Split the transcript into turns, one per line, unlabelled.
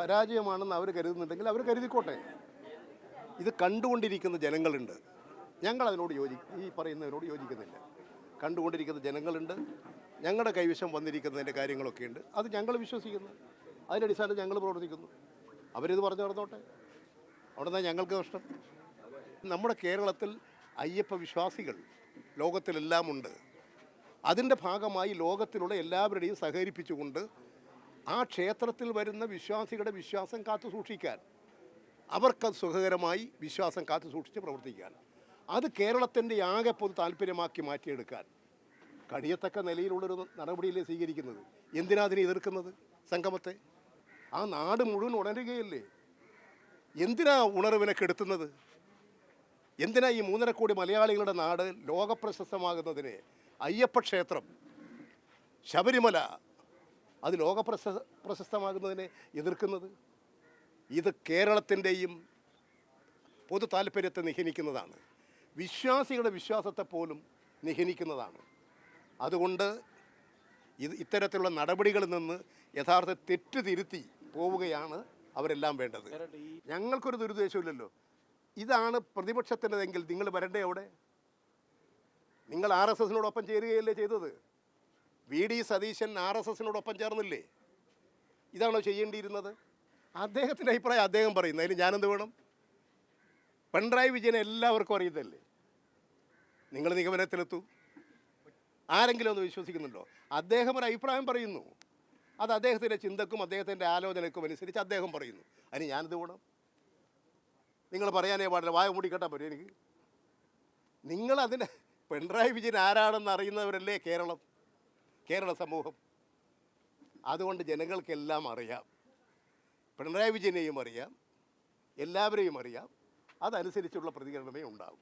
പരാജയമാണെന്ന് അവർ കരുതുന്നുണ്ടെങ്കിൽ അവർ കരുതിക്കോട്ടെ. ഇത് കണ്ടുകൊണ്ടിരിക്കുന്ന ജനങ്ങളുണ്ട്. ഞങ്ങൾ അതിനോട് യോജി ഈ പറയുന്നതിനോട് യോജിക്കുന്നില്ല. കണ്ടുകൊണ്ടിരിക്കുന്ന ജനങ്ങളുണ്ട്. ഞങ്ങളുടെ കൈവശം വന്നിരിക്കുന്നതിന്റെ കാര്യങ്ങളൊക്കെ ഉണ്ട് അത് ഞങ്ങൾ വിശ്വസിക്കുന്നു. അതിന്റെ അടിസ്ഥാനത്തിൽ ഞങ്ങൾ പ്രവർത്തിക്കുന്നു. അവരിത് പറഞ്ഞു നടന്നോട്ടെ. അവിടെ നിന്നാണ് ഞങ്ങൾക്ക് നഷ്ടം. നമ്മുടെ കേരളത്തിൽ അയ്യപ്പ വിശ്വാസികൾ ലോകത്തിലെല്ലാമുണ്ട്. അതിന്റെ ഭാഗമായി ലോകത്തിലുള്ള എല്ലാവരുടെയും സഹകരിപ്പിച്ചുകൊണ്ട് ആ ക്ഷേത്രത്തിൽ വരുന്ന വിശ്വാസികളുടെ വിശ്വാസം കാത്തു സൂക്ഷിക്കാൻ അവർക്ക് സുഖകരമായി വിശ്വാസം കാത്തു സൂക്ഷിച്ച് പ്രവർത്തിക്കാൻ അത് കേരളത്തിന്റെ ആകെ പൊതു താല്പര്യമാക്കി മാറ്റിയെടുക്കാൻ കഴിയത്തക്ക നിലയിലുള്ളൊരു നടപടിയിലേ സ്വീകരിക്കുന്നത്? എന്തിനാ അതിനെ എതിർക്കുന്നത് സംഗമത്തെ? ആ നാട് മുഴുവൻ ഉണരുകയല്ലേ? എന്തിനാ ഉണർവിനെ കെടുത്തുന്നത്? എന്തിനാ ഈ മൂന്നര കോടി മലയാളികളുടെ നാട് ലോകപ്രശസ്തമാകുന്നതിന് അയ്യപ്പ ക്ഷേത്രം ശബരിമല അത് ലോകപ്രശ പ്രശസ്തമാകുന്നതിനെ എതിർക്കുന്നത്? ഇത് കേരളത്തിന്റെയും പൊതു താല്പര്യത്തെ നിഹനിക്കുന്നതാണ്. വിശ്വാസികളുടെ വിശ്വാസത്തെ പോലും നിഹനിക്കുന്നതാണ്. അതുകൊണ്ട് ഇത് ഇത്തരത്തിലുള്ള നടപടികളിൽ നിന്ന് യഥാർത്ഥ തെറ്റ് തിരുത്തി പോവുകയാണ് അവരെല്ലാം വേണ്ടത്. ഞങ്ങൾക്കൊരു ദുരുദ്ദേശമില്ലല്ലോ ഇതാണ് പ്രതിപക്ഷത്തിന്റെതെങ്കിൽ നിങ്ങൾ വരണ്ടേ അവിടെ? നിങ്ങൾ ആർ എസ് എസിനോടൊപ്പം ചേരുകയല്ലേ ചെയ്തത്? V D Satheesan R S എസിനോടൊപ്പം ചേർന്നില്ലേ? ഇതാണോ ചെയ്യേണ്ടിയിരുന്നത്? അദ്ദേഹത്തിന്റെ അഭിപ്രായം അദ്ദേഹം പറയുന്നത് അതിന് ഞാനെന്ത് വേണം? പിണറായി വിജയനെ എല്ലാവർക്കും അറിയത്തല്ലേ? നിങ്ങൾ നിഗമനത്തിലെത്തൂ. ആരെങ്കിലും ഒന്ന് വിശ്വസിക്കുന്നുണ്ടോ? അദ്ദേഹം ഒരു അഭിപ്രായം പറയുന്നു. അത് അദ്ദേഹത്തിന്റെ ചിന്തക്കും അദ്ദേഹത്തിന്റെ ആലോചനക്കും അനുസരിച്ച് അദ്ദേഹം പറയുന്നു. അതിന് ഞാനെന്ത് വേണം? നിങ്ങൾ പറയാനേ പാടില്ല. വായ മൂടിക്കെട്ടാൻ പറ്റും എനിക്ക്. നിങ്ങളതിന്റെ പിണറായി വിജയൻ ആരാണെന്ന് അറിയുന്നവരല്ലേ കേരളം? കേരള സമൂഹം. അതുകൊണ്ട് ജനങ്ങൾക്കെല്ലാം അറിയാം. പിണറായി വിജയനെയും അറിയാം. എല്ലാവരെയും അറിയാം. അതനുസരിച്ചുള്ള പ്രതികരണമേ ഉണ്ടാവും.